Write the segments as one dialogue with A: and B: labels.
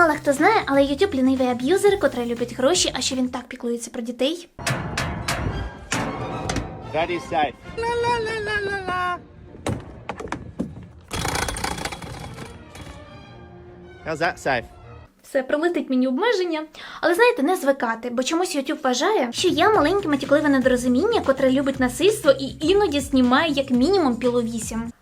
A: Мало хто знає, але YouTube лінивий аб'юзер, котрий любить гроші, а що він так піклується про дітей.
B: That is safe. How's that safe?
A: Все пролетить мені обмеження, але знаєте, не звикати, бо чомусь YouTube вважає, що я маленьке матюкливе недорозуміння, котре любить насильство і іноді знімає як мінімум пілу вісім.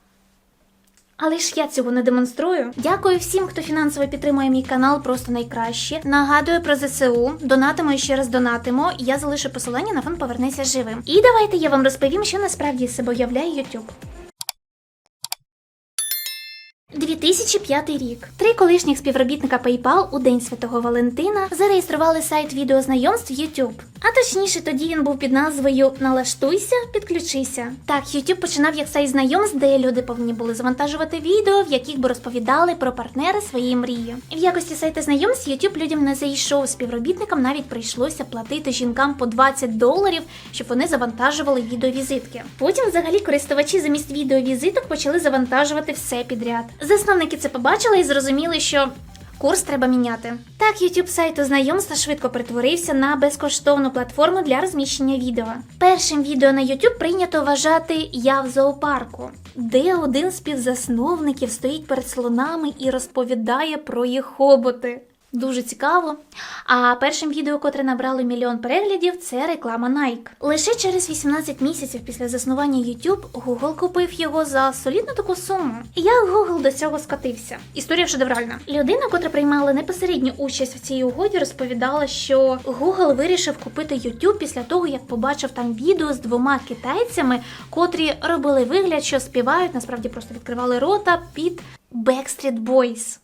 A: Але ж я цього не демонструю. Дякую всім, хто фінансово підтримує мій канал, просто найкраще. Нагадую про ЗСУ. Донатимо і ще раз донатимо. Я залишу посилання на фонд Повернися живим. І давайте я вам розповім, що насправді з себе являє YouTube. 2005 рік. Три колишніх співробітника PayPal у День Святого Валентина зареєстрували сайт відеознайомств YouTube. А точніше, тоді він був під назвою Налаштуйся, підключися. Так, YouTube починав як сайт знайомств, де люди повинні були завантажувати відео, в яких би розповідали про партнера своєї мрії. В якості сайту знайомств YouTube людям не зайшов співробітникам, навіть прийшлося платити жінкам по 20 доларів, щоб вони завантажували відеовізитки. Потім, взагалі, користувачі замість відеовізиток почали завантажувати все підряд. Засновники це побачили і зрозуміли, що Курс треба міняти. Так, YouTube сайту знайомства швидко перетворився на безкоштовну платформу для розміщення відео. Першим відео на YouTube прийнято вважати Я в зоопарку, де один з співзасновників стоїть перед слонами і розповідає про їх хоботи. Дуже цікаво. А першим відео, котре набрало мільйон переглядів, це реклама Nike. Лише через 18 місяців після заснування YouTube Google купив його за солідну таку суму. Як Google до цього скотився? Історія шедевральна. Людина, котра приймала непосередню участь в цій угоді, розповідала, що Google вирішив купити YouTube після того, як побачив там відео з двома китайцями, котрі робили вигляд, що співають, насправді просто відкривали рота під Backstreet Boys.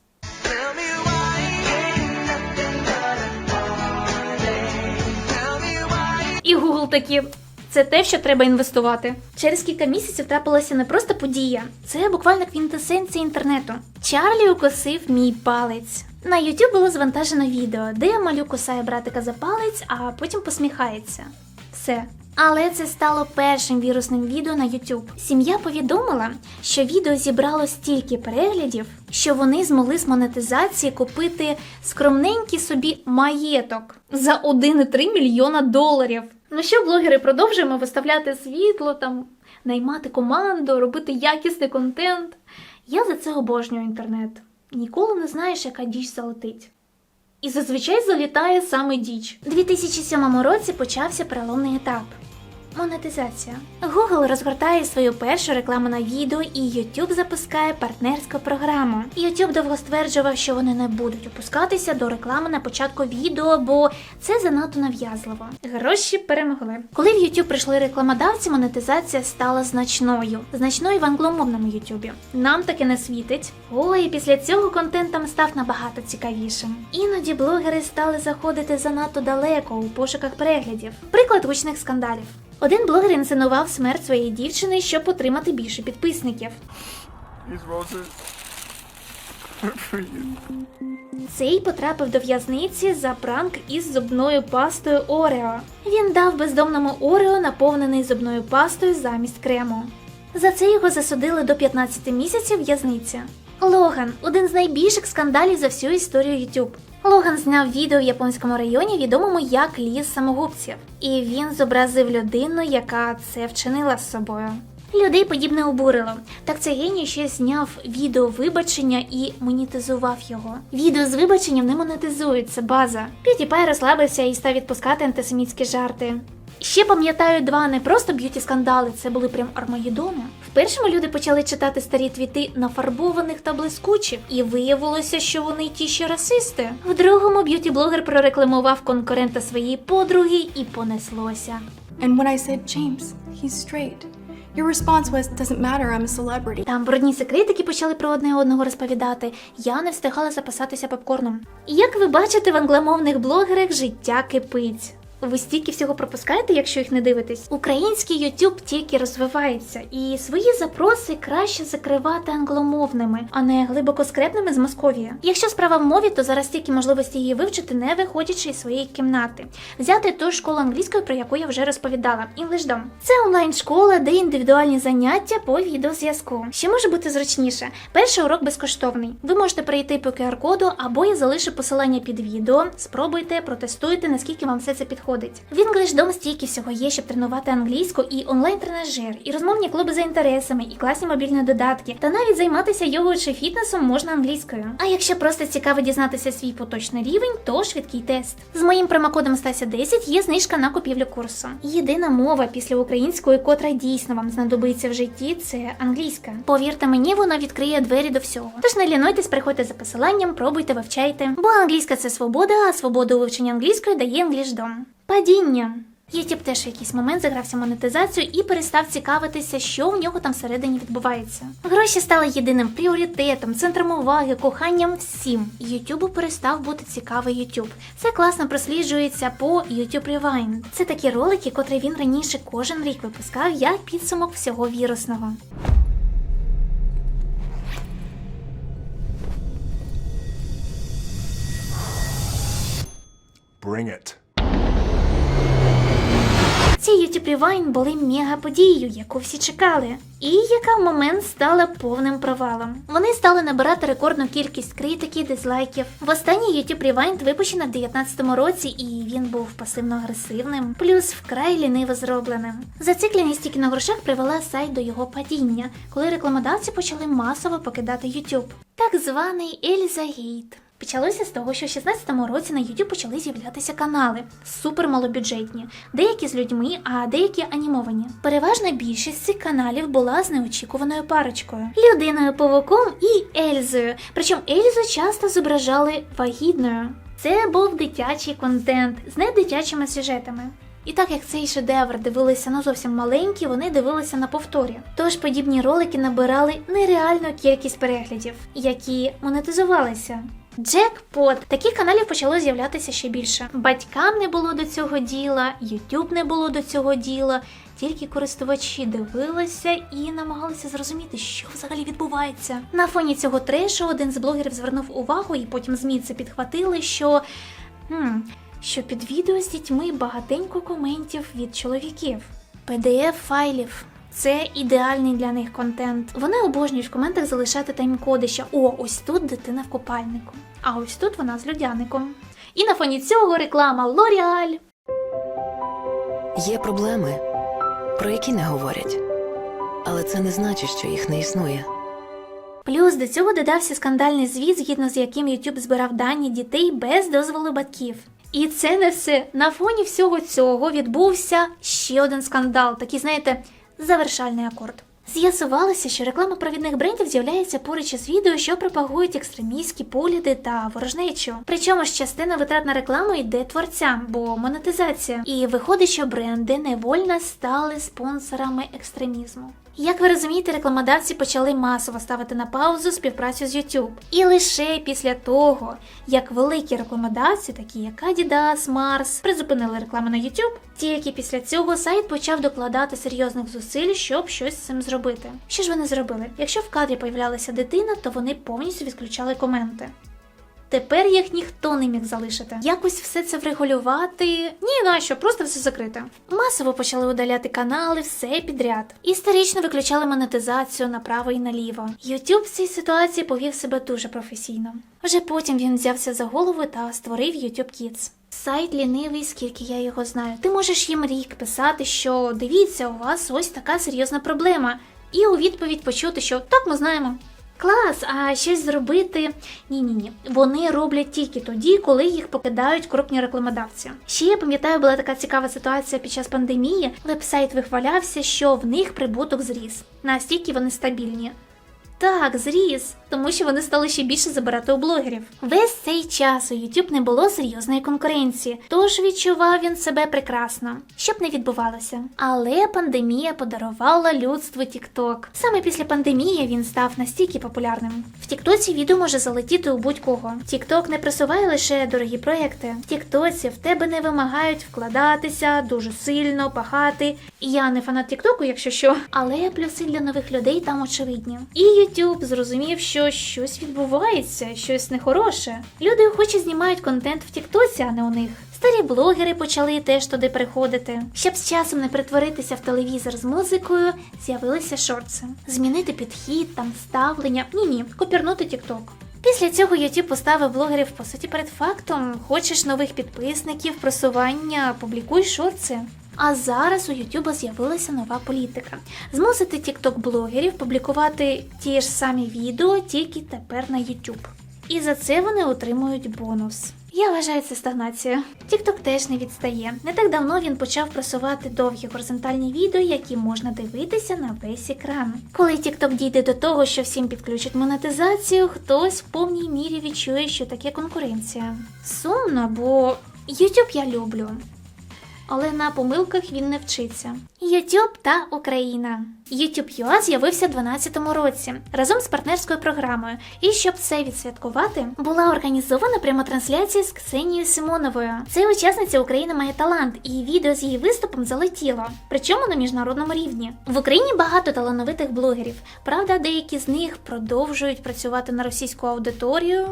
A: Такі. Це те, що треба інвестувати. Через кілька місяців трапилася не просто подія, це буквально квінтесенція інтернету. Чарлі укосив мій палець. На YouTube було завантажено відео, де малюк кусає братика за палець, а потім посміхається. Все. Але це стало першим вірусним відео на YouTube. Сім'я повідомила, що відео зібрало стільки переглядів, що вони змогли з монетизації купити скромненький собі маєток за 1,3 мільйона доларів. Ну що, блогери, продовжуємо виставляти світло, там наймати команду, робити якісний контент. Я за це обожнюю інтернет. Ніколи не знаєш, яка діч залетить. І зазвичай залітає саме діч. У 2007 році почався переломний етап. Монетизація. Google розгортає свою першу рекламу на відео і YouTube запускає партнерську програму. YouTube довго стверджував, що вони не будуть опускатися до реклами на початку відео, бо це занадто нав'язливо. Гроші перемогли. Коли в YouTube прийшли рекламодавці, монетизація стала значною. Значною в англомовному YouTube. Нам таке не світить. Ой, після цього контент став набагато цікавішим. Іноді блогери стали заходити занадто далеко у пошуках переглядів. Приклад гучних скандалів. Один блогер інсценував смерть своєї дівчини, щоб отримати більше підписників. Цей потрапив до в'язниці за пранк із зубною пастою Орео. Він дав бездомному Орео наповнений зубною пастою замість крему. За це його засудили до 15 місяців в'язниці. Логан один з найбільших скандалів за всю історію YouTube. Логан зняв відео в японському районі, відомому як ліс самогубців, і він зобразив людину, яка це вчинила з собою. Людей подібне обурило. Так це геній ще зняв відео вибачення і монетизував його. Відео з вибаченням не монетизують, це база. PewDiePie розслабився і став відпускати антисемітські жарти. Ще пам'ятаю два не просто б'юті скандали, це були прям армагеддони. В першому люди почали читати старі твіти нафарбованих та блискучих, і виявилося, що вони ті ще расисти. В другому б'юті-блогер прорекламував конкурента своєї подруги і понеслося.
C: And when I said, James, he's straight, your response was, doesn't matter, I'm a celebrity.
A: Там брудні секретики почали про одне одного розповідати. Я не встигала запасатися попкорном. Як ви бачите, в англомовних блогерах життя кипить. Ви стільки всього пропускаєте, якщо їх не дивитесь. Український YouTube тільки розвивається, і свої запроси краще закривати англомовними, а не глибокоскрепними з Московії. Якщо справа в мові, то зараз тільки можливості її вивчити, не виходячи із своєї кімнати. Взяти ту школу англійської, про яку я вже розповідала. EnglishDom. Це онлайн-школа, де індивідуальні заняття по відеозв'язку. Що може бути зручніше? Перший урок безкоштовний. Ви можете перейти по QR-коду, або я залишу посилання під відео. Спробуйте, протестуйте, наскільки вам все це підходить. В EnglishDom стільки всього є, щоб тренувати англійську, і онлайн-тренажер, і розмовні клуби за інтересами, і класні мобільні додатки, та навіть займатися йогою чи фітнесом можна англійською. А якщо просто цікаво дізнатися свій поточний рівень, то швидкий тест. З моїм промокодом Стася 10 є знижка на купівлю курсу. Єдина мова після української, котра дійсно вам знадобиться в житті, це англійська. Повірте мені, вона відкриє двері до всього. Тож не лінуйтесь, приходьте за посиланням, пробуйте, вивчайте. Бо англійська це свобода, а свободу у вивченні англійської дає EnglishDom. Падіння. Ютуб теж в якийсь момент загрався монетизацію і перестав цікавитися, що в нього там всередині відбувається. Гроші стали єдиним пріоритетом, центром уваги, коханням всім. Ютубу перестав бути цікавий Ютуб. Це класно просліджується по YouTube Rewind. Це такі ролики, котрі він раніше кожен рік випускав як підсумок всього вірусного.
D: Bring it.
A: Ці YouTube Rewind були мега подією, яку всі чекали, і яка в момент стала повним провалом. Вони стали набирати рекордну кількість критики, дизлайків. Востаннє YouTube Rewind випущено в 2019 році, і він був пасивно-агресивним, плюс вкрай ліниво зробленим. Зацикленість тільки на грошах привела сайт до його падіння, коли рекламодавці почали масово покидати YouTube. Так званий Ельза Гейт. Почалося з того, що в 16-му році на YouTube почали з'являтися канали супермалобюджетні, деякі з людьми, а деякі анімовані. Переважна більшість цих каналів була з неочікуваною парочкою людиною павуком і Ельзою. Причому Ельзу часто зображали вагітною. Це був дитячий контент з недитячими сюжетами. І так як цей шедевр дивилися ну зовсім маленькі, вони дивилися на повторі. Тож подібні ролики набирали нереальну кількість переглядів, які монетизувалися. Джекпот таких каналів почало з'являтися ще більше. Батькам не було до цього діла, YouTube не було до цього діла. Тільки користувачі дивилися і намагалися зрозуміти, що взагалі відбувається. На фоні цього трешу один з блогерів звернув увагу, і потім ЗМІ це підхватили, що. Хм, що під відео з дітьми багатенько коментів від чоловіків, pdf файлів. Це ідеальний для них контент. Вони обожнюють в коментах залишати тайм-коди, що о, ось тут дитина в купальнику, а ось тут вона з людяником. І на фоні цього реклама L'Oreal.
E: Є проблеми, про які не говорять, але це не значить, що їх не існує.
A: Плюс до цього додався скандальний звіт, згідно з яким YouTube збирав дані дітей без дозволу батьків. І це не все. На фоні всього цього відбувся ще один скандал, такий, знаєте, завершальний акорд. З'ясувалося, що реклама провідних брендів з'являється поруч із відео, що пропагують екстремістські погляди та ворожнечу. Причому ж частина витрат на рекламу йде творцям, бо монетизація. І виходить, що бренди невольно стали спонсорами екстремізму. Як ви розумієте, рекламодавці почали масово ставити на паузу співпрацю з YouTube. І лише після того, як великі рекламодавці, такі як Adidas, Mars, призупинили рекламу на YouTube, тільки після цього сайт почав докладати серйозних зусиль, щоб щось з цим зробити. Що ж вони зробили? Якщо в кадрі появлялася дитина, то вони повністю відключали коменти. Тепер їх ніхто не міг залишити. Якось все це врегулювати. Ні, нащо, просто все закрите. Масово почали удаляти канали, все підряд. Історично виключали монетизацію направо і наліво. YouTube в цій ситуації повів себе дуже професійно. Вже потім він взявся за голову та створив YouTube Kids. Сайт лінивий, скільки я його знаю. Ти можеш їм рік писати, що дивіться, у вас ось така серйозна проблема. І у відповідь почути, що так ми знаємо. Клас, а щось зробити. Ні, ні, ні. Вони роблять тільки тоді, коли їх покидають крупні рекламодавці. Ще я пам'ятаю, була така цікава ситуація під час пандемії. Вебсайт вихвалявся, що в них прибуток зріс. Настільки вони стабільні. Так, зріс, тому що вони стали ще більше забирати у блогерів. Весь цей час у YouTube не було серйозної конкуренції, тож відчував він себе прекрасно, щоб не відбувалося. Але пандемія подарувала людству TikTok. Саме після пандемії він став настільки популярним. В Тіктоці відео може залетіти у будь-кого. TikTok не просуває лише дорогі проекти. В Тіктоці в тебе не вимагають вкладатися дуже сильно, пахати. Я не фанат Тіктоку, якщо що, але плюси для нових людей там очевидні. І YouTube зрозумів, що щось відбувається, щось нехороше. Люди охоче знімають контент в Тіктоці, а не у них. Старі блогери почали теж туди приходити. Щоб з часом не перетворитися в телевізор з музикою, з'явилися шорти. Змінити підхід, там ставлення. Ні, ні, копірнути TikTok. Після цього YouTube поставив блогерів по суті перед фактом: хочеш нових підписників, просування, публікуй шорти. А зараз у YouTube з'явилася нова політика: змусити TikTok блогерів публікувати ті ж самі відео, тільки тепер на YouTube. І за це вони отримують бонус. Я вважаю це стагнація. TikTok теж не відстає. Не так давно він почав просувати довгі горизонтальні відео, які можна дивитися на весь екран. Коли TikTok дійде до того, що всім підключать монетизацію, хтось в повній мірі відчує, що таке конкуренція. Сумно, бо YouTube я люблю. Але на помилках він не вчиться. YouTube та Україна. YouTube UA з'явився в 2012 році разом з партнерською програмою. І щоб це відсвяткувати, була організована прямотрансляція з Ксенією Симоновою. Це учасниця України має талант, і відео з її виступом залетіло, причому на міжнародному рівні. В Україні багато талановитих блогерів. Правда, деякі з них продовжують працювати на російську аудиторію.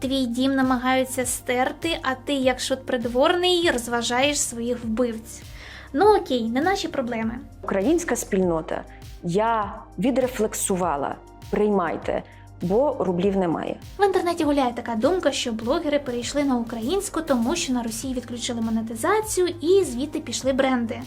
A: Твій дім намагаються стерти, а ти, як шут придворний, розважаєш своїх вбивць. Ну окей, не наші проблеми.
F: Українська спільнота. Я відрефлексувала. Приймайте, бо рублів немає.
A: В інтернеті гуляє така думка, що блогери перейшли на українську, тому що на Росії відключили монетизацію і звідти пішли бренди.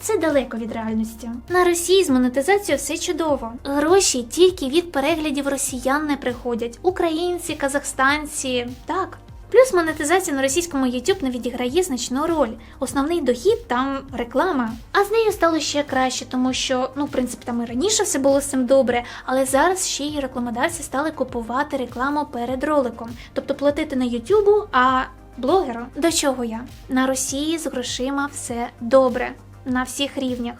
A: Це далеко від реальності. На Росії з монетизацією все чудово. Гроші тільки від переглядів росіян не приходять. Українці, казахстанці, так. Плюс монетизація на російському YouTube не відіграє значну роль. Основний дохід там реклама. А з нею стало ще краще, тому що, ну, в принципі, там і раніше все було з цим добре, але зараз ще й рекламодавці стали купувати рекламу перед роликом, тобто платити не YouTube, а блогеру. До чого я? На Росії з грошима все добре на всіх рівнях.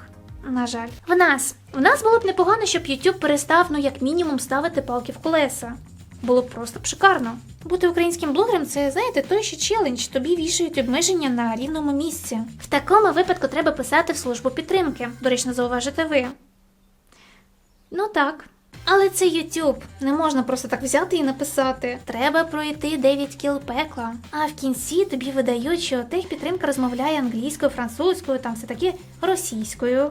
A: На жаль, в нас в нас було б непогано, щоб YouTube перестав, ну як мінімум, ставити палки в колеса. Було б просто б шикарно. Бути українським блогером це, знаєте, той ще челендж. Тобі вішають обмеження на рівному місці. В такому випадку треба писати в службу підтримки. Доречно зауважите ви. Ну так. Але це YouTube. Не можна просто так взяти і написати. Треба пройти 9 кіл пекла. А в кінці тобі видають, що техпідтримка розмовляє англійською, французькою, там все таки російською.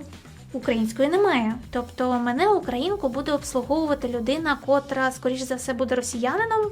A: Української немає. Тобто мене українку буде обслуговувати людина, котра, скоріш за все, буде росіянином.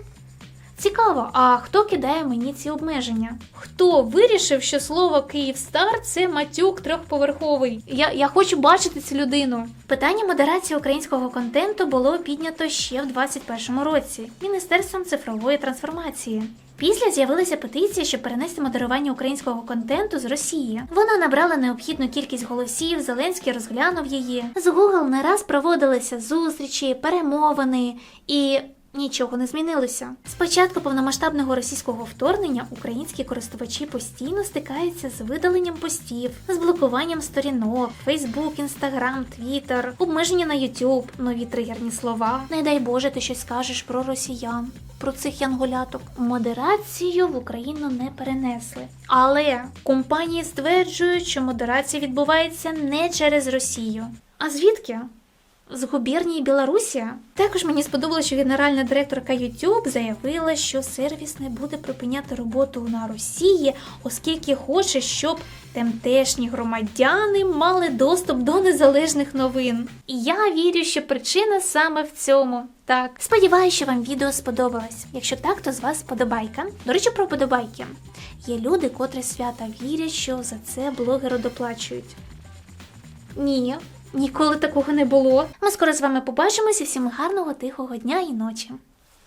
A: Цікаво, а хто кидає мені ці обмеження? Хто вирішив, що слово Київстар це матюк трьохповерховий? Я, я хочу бачити цю людину. Питання модерації українського контенту було піднято ще в 2021 році Міністерством цифрової трансформації. Після з'явилася петиція, щоб перенести модерування українського контенту з Росії. Вона набрала необхідну кількість голосів. Зеленський розглянув її. З Google не раз проводилися зустрічі, перемовини і. Нічого не змінилося. З початку повномасштабного російського вторгнення українські користувачі постійно стикаються з видаленням постів, з блокуванням сторінок, Facebook, Instagram, Twitter, обмеження на YouTube, нові тригерні слова. Не дай Боже, ти щось скажеш про росіян, про цих янголяток. Модерацію в Україну не перенесли. Але компанії стверджують, що модерація відбувається не через Росію. А звідки? З губернії Білорусі також мені сподобалося, що генеральна директорка YouTube заявила, що сервіс не буде припиняти роботу на Росії, оскільки хоче, щоб тамтешні громадяни мали доступ до незалежних новин. І я вірю, що причина саме в цьому. Так, сподіваюся, що вам відео сподобалось. Якщо так, то з вас подобайка. До речі, про подобайки. Є люди, котрі свята вірять, що за це блогеру доплачують. Ні, ніколи такого не було. Ми скоро з вами побачимося. Всім гарного тихого дня і ночі.